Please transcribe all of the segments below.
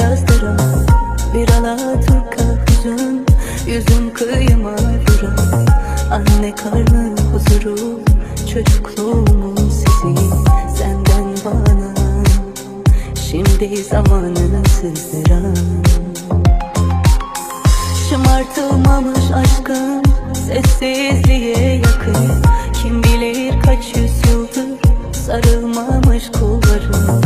yazdıran. Bir Alaturka hüzün Yüzüm kıyıma vuran. Anne karnı huzuru Çocukluğumun sesi Senden bana. Şimdi zamanı sızdıran. Şımartılmamış aşkın Sessizliğe yakın. Kim bilir kaç yüzyıldır Sarılmamış kolların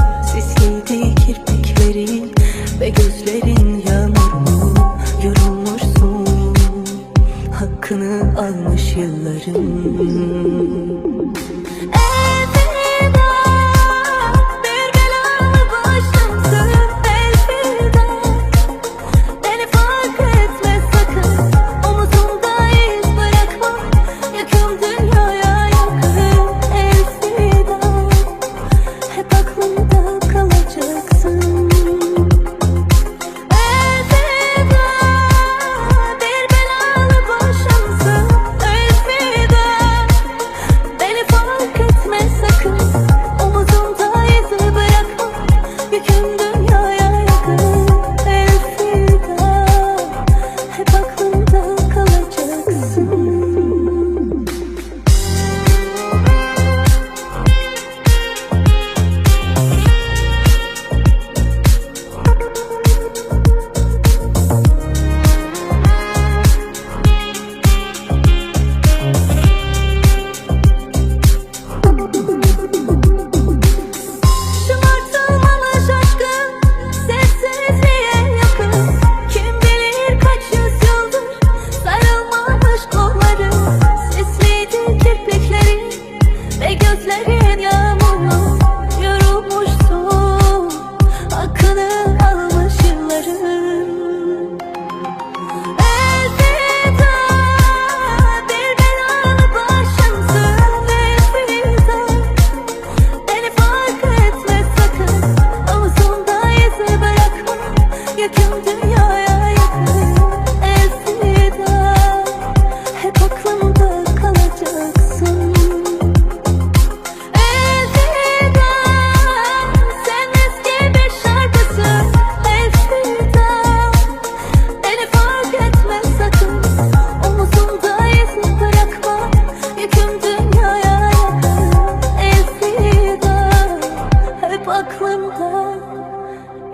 hep aklımda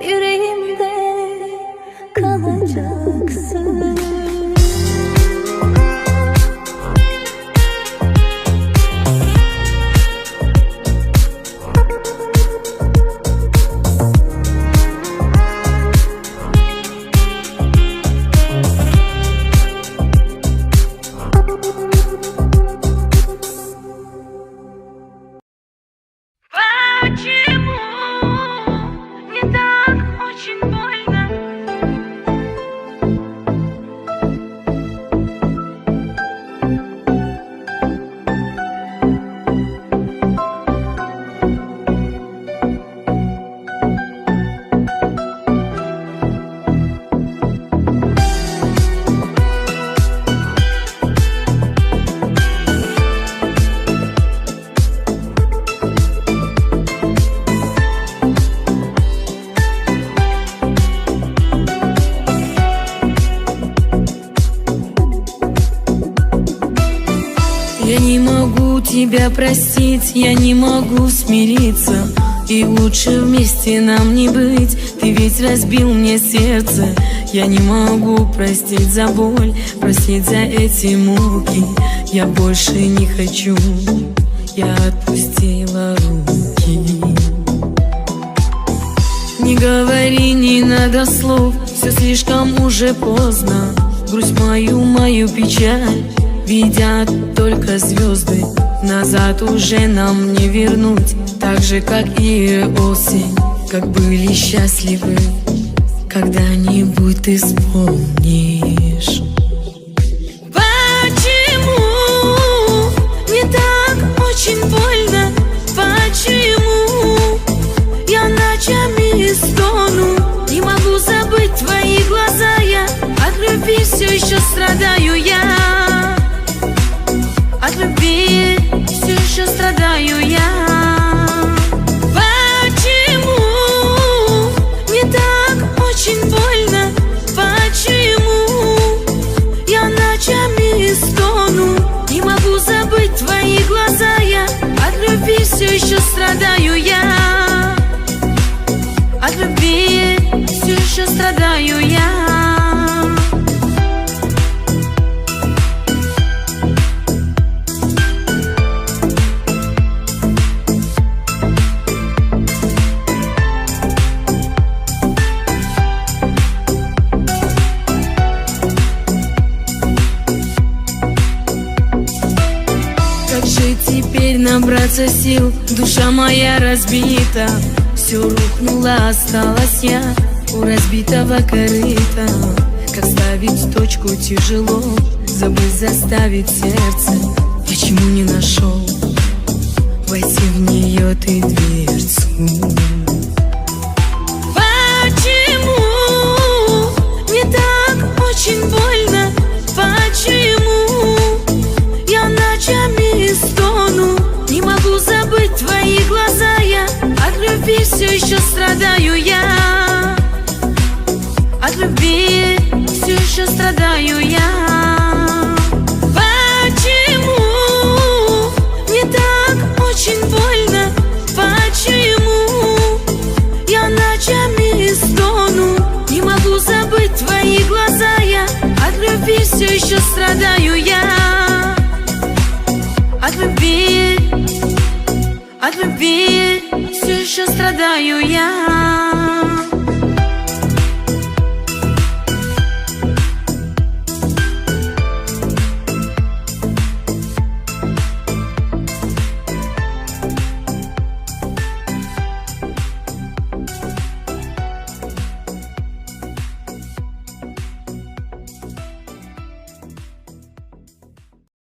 Yüreğimde kalacaksın Cheers! Я тебя простить, я не могу смириться. И лучше вместе нам не быть, ты ведь разбил мне сердце. Я не могу простить за боль, простить за эти муки. Я больше не хочу, я отпустила руки. Не говори, не надо слов, все слишком уже поздно. Грусть мою, мою печаль видят только звезды Назад уже нам не вернуть, так же, как и осень Как были счастливы, когда-нибудь ты вспомнишь все еще страдаю я. От любви все еще страдаю я Же теперь набраться сил? Душа моя разбита Все рухнуло, осталась я У разбитого корыта. Как ставить точку тяжело Забыть заставить сердце. Почему не нашел Войти в нее ты дверцу еще страдаю я. От любви все еще страдаю я. Почему мне так очень больно? Почему я ночами стону? Не могу забыть твои глаза. Я От любви все еще страдаю я. От любви, от любви еще страдаю я